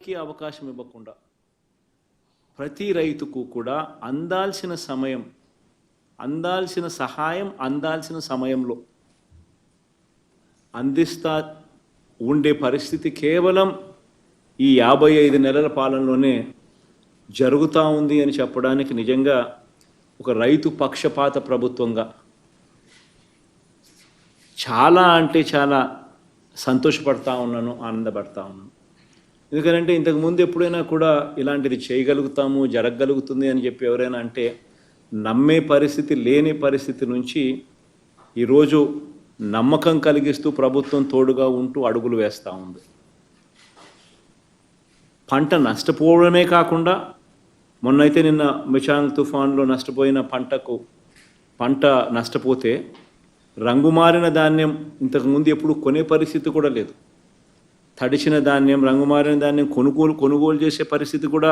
కి అవకాశం ఇవ్వకుండా ప్రతి రైతుకు కూడా అందాల్సిన సమయం అందాల్సిన సహాయం అందాల్సిన సమయంలో అందిస్తా ఉండే పరిస్థితి కేవలం ఈ యాభై ఐదు నెలల పాలనలోనే జరుగుతూ ఉంది అని చెప్పడానికి నిజంగా ఒక రైతు పక్షపాత ప్రభుత్వంగా చాలా అంటే చాలా సంతోషపడతా ఉన్నాను ఆనందపడతా ఉన్నాను. ఎందుకంటే ఇంతకుముందు ఎప్పుడైనా కూడా ఇలాంటిది చేయగలుగుతాము జరగగలుగుతుంది అని చెప్పి ఎవరైనా అంటే నమ్మే పరిస్థితి లేని పరిస్థితి నుంచి ఈరోజు నమ్మకం కలిగిస్తూ ప్రభుత్వం తోడుగా ఉంటూ అడుగులు వేస్తూ ఉంది. పంట నష్టపోవడమే కాకుండా మొన్నైతే నిన్న మిచాంగ్ తుఫాన్లో నష్టపోయిన పంటకు పంట నష్టపోతే రంగు మారిన ధాన్యం ఇంతకుముందు ఎప్పుడు కొనే పరిస్థితి కూడా లేదు. తడిచిన ధాన్యం రంగుమారిన ధాన్యం కొనుగోలు కొనుగోలు చేసే పరిస్థితి కూడా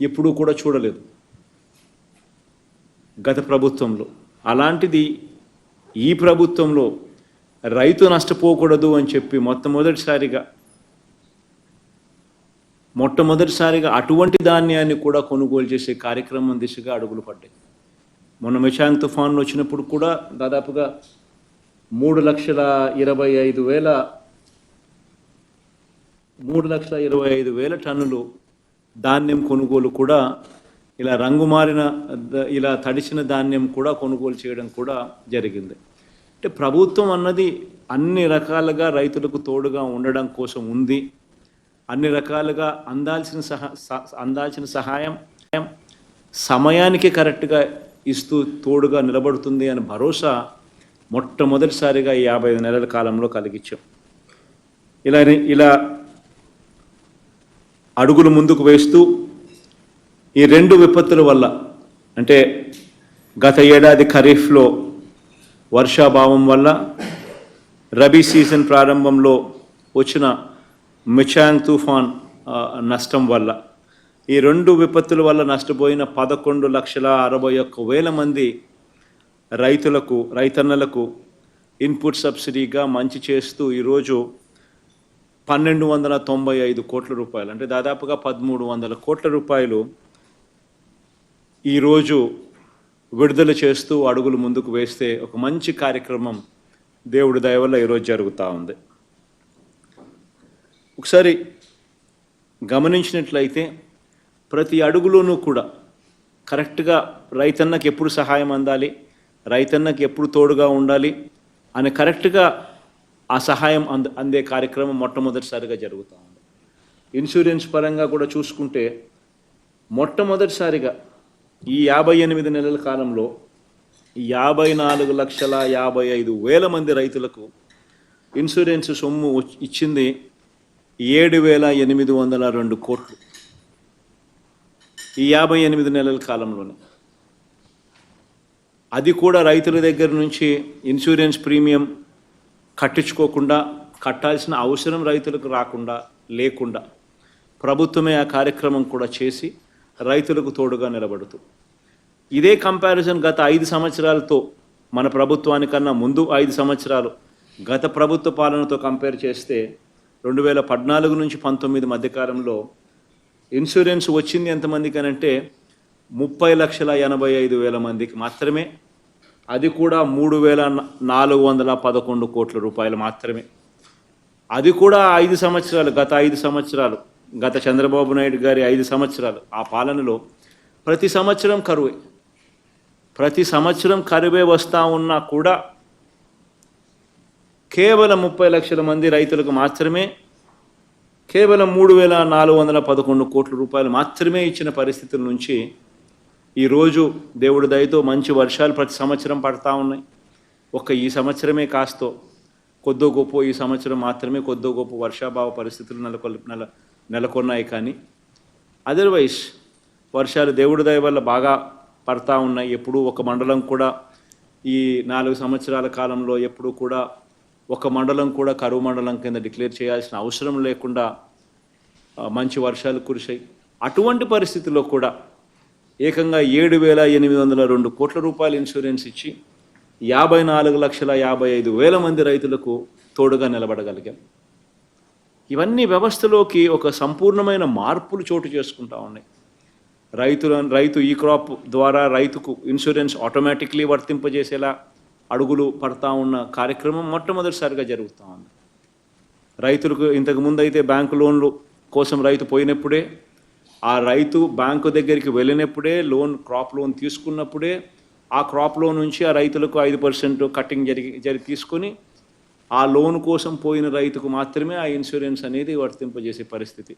ఎప్పుడూ కూడా చూడలేదు. గత ప్రభుత్వంలో. అలాంటిది ఈ ప్రభుత్వంలో రైతు నష్టపోకూడదు అని చెప్పి మొట్టమొదటిసారిగా మొట్టమొదటిసారిగా అటువంటి ధాన్యాన్ని కూడా కొనుగోలు చేసే కార్యక్రమం దిశగా అడుగులు పడ్డాయి. మొన్న మిషాంగ్ తుఫాన్లు వచ్చినప్పుడు కూడా దాదాపుగా మూడు లక్షల ఇరవై ఐదు వేల మూడు లక్షల ఇరవై ఐదు వేల టన్నులు ధాన్యం కొనుగోలు కూడా ఇలా రంగు మారిన ఇలా తడిసిన ధాన్యం కూడా కొనుగోలు చేయడం కూడా జరిగింది. అంటే ప్రభుత్వం అన్నది అన్ని రకాలుగా రైతులకు తోడుగా ఉండడం కోసం ఉంది. అన్ని రకాలుగా అందాల్సిన సహా అందాల్సిన సహాయం సమయానికి కరెక్ట్గా ఇస్తూ తోడుగా నిలబడుతుంది అని భరోసా మొట్టమొదటిసారిగా ఈ యాభై ఐదు నెలల కాలంలో కలిగించాం. ఇలా ఇలా అడుగులు ముందుకు వేస్తూ ఈ రెండు విపత్తుల వల్ల అంటే గత ఏడాది ఖరీఫ్లో వర్షాభావం వల్ల రబీ సీజన్ ప్రారంభంలో వచ్చిన మిచాంగ్ తుఫాన్ నష్టం వల్ల ఈ రెండు విపత్తుల వల్ల నష్టపోయిన పదకొండు లక్షల అరవై ఒక్క వేల మంది రైతులకు రైతన్నలకు ఇన్పుట్ సబ్సిడీగా మంచి చేస్తూ ఈరోజు పన్నెండు వందల తొంభై ఐదు కోట్ల రూపాయలు. అంటే దాదాపుగా పదమూడు వందల కోట్ల రూపాయలు ఈరోజు విడుదల చేస్తూ అడుగులు ముందుకు వేస్తే ఒక మంచి కార్యక్రమం దేవుడి దయ వల్ల ఈరోజు జరుగుతూ ఉంది. ఒకసారి గమనించినట్లయితే ప్రతి అడుగులోనూ కూడా కరెక్ట్గా రైతన్నకి ఎప్పుడు సహాయం అందాలి రైతన్నకి ఎప్పుడు తోడుగా ఉండాలి అని కరెక్ట్గా ఆ సహాయం అంద అందే కార్యక్రమం మొట్టమొదటిసారిగా జరుగుతూ ఉంది. ఇన్సూరెన్స్ పరంగా కూడా చూసుకుంటే మొట్టమొదటిసారిగా ఈ యాభై ఎనిమిది నెలల కాలంలో యాభై నాలుగు లక్షల యాభై ఐదు వేల మంది రైతులకు ఇన్సూరెన్స్ సొమ్ము ఇచ్చింది ఏడు వేల ఎనిమిది వందల రెండు కోట్లు. ఈ యాభై ఎనిమిది నెలల కాలంలోనే. అది కూడా రైతుల దగ్గర నుంచి ఇన్సూరెన్స్ ప్రీమియం కట్టించుకోకుండా కట్టాల్సిన అవసరం రైతులకు రాకుండా లేకుండా ప్రభుత్వమే ఆ కార్యక్రమం కూడా చేసి రైతులకు తోడుగా నిలబడుతూ. ఇదే కంపారిజన్ గత ఐదు సంవత్సరాలతో మన ప్రభుత్వానికన్నా ముందు ఐదు సంవత్సరాలు గత ప్రభుత్వ పాలనతో కంపేర్ చేస్తే రెండు వేల పద్నాలుగు నుంచి పంతొమ్మిది మధ్యకాలంలో ఇన్సూరెన్స్ వచ్చింది ఎంతమందికి అని అంటే ముప్పై లక్షల ఎనభై ఐదు వేల మందికి మాత్రమే. అది కూడా మూడు వేల నాలుగు వందల పదకొండు కోట్ల రూపాయలు మాత్రమే. అది కూడా ఐదు సంవత్సరాలు గత ఐదు సంవత్సరాలు. గత చంద్రబాబు నాయుడు గారి ఐదు సంవత్సరాలు. ఆ పాలనలో ప్రతి సంవత్సరం కరువే. ప్రతి సంవత్సరం కరువే వస్తూ ఉన్నా కూడా కేవలం ముప్పై లక్షల మంది రైతులకు మాత్రమే కేవలం మూడు వేల నాలుగు వందల పదకొండు కోట్ల రూపాయలు మాత్రమే ఇచ్చిన పరిస్థితుల నుంచి ఈరోజు దేవుడి దయతో మంచి వర్షాలు ప్రతి సంవత్సరం పడతా ఉన్నాయి. ఒక్క ఈ సంవత్సరమే కాస్తో కొద్దో గొప్ప ఈ సంవత్సరం మాత్రమే కొద్దో గొప్ప వర్షాభావ పరిస్థితులు నెలకొల్ నెల నెలకొన్నాయి కానీ అదర్వైజ్ వర్షాలు దేవుడి దయ వల్ల బాగా పడతా ఉన్నాయి. ఎప్పుడూ ఒక మండలం కూడా ఈ నాలుగు సంవత్సరాల కాలంలో ఎప్పుడూ కూడా ఒక మండలం కూడా కరువు మండలం కింద డిక్లేర్ చేయాల్సిన అవసరం లేకుండా మంచి వర్షాలు కురిశాయి. అటువంటి పరిస్థితుల్లో కూడా ఏకంగా ఏడు వేల ఎనిమిది వందల రెండు కోట్ల రూపాయల ఇన్సూరెన్స్ ఇచ్చి యాభై నాలుగు లక్షల యాభై ఐదు వేల మంది రైతులకు తోడుగా నిలబడగలిగాం. ఇవన్నీ వ్యవస్థలోకి ఒక సంపూర్ణమైన మార్పులు చోటు చేసుకుంటా ఉన్నాయి. రైతుల రైతు ఈ క్రాప్ ద్వారా రైతుకు ఇన్సూరెన్స్ ఆటోమేటిక్లీ వర్తింపజేసేలా అడుగులు పడతా ఉన్న కార్యక్రమం మొట్టమొదటిసారిగా జరుగుతూ ఉంది. రైతులకు ఇంతకుముందు అయితే బ్యాంకు లోన్లు కోసం రైతు పోయినప్పుడే ఆ రైతు బ్యాంకు దగ్గరికి వెళ్ళినప్పుడే లోన్ క్రాప్ లోన్ తీసుకున్నప్పుడే ఆ క్రాప్ లోన్ నుంచి ఆ రైతులకు ఐదు పర్సెంట్ కట్టింగ్ జరిగి జరి తీసుకొని ఆ లోన్ కోసం పోయిన రైతుకు మాత్రమే ఆ ఇన్సూరెన్స్ అనేది వర్తింపజేసే పరిస్థితి.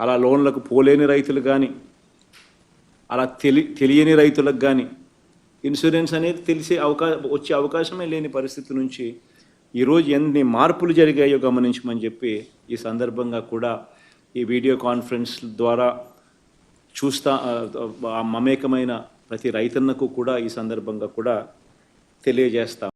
అలా లోన్లకు పోలేని రైతులు కానీ అలా తెలి తెలియని రైతులకు కానీ ఇన్సూరెన్స్ అనేది తెలిసే అవకాశం వచ్చే అవకాశమే లేని పరిస్థితి నుంచి ఈరోజు ఎన్ని మార్పులు జరిగాయో గమనించమని చెప్పి ఈ సందర్భంగా కూడా ఈ వీడియో కాన్ఫరెన్స్ ద్వారా చూస్తా మమేకమైన ప్రతి రైతన్నకు కూడా ఈ సందర్భంగా కూడా తెలియజేస్తాం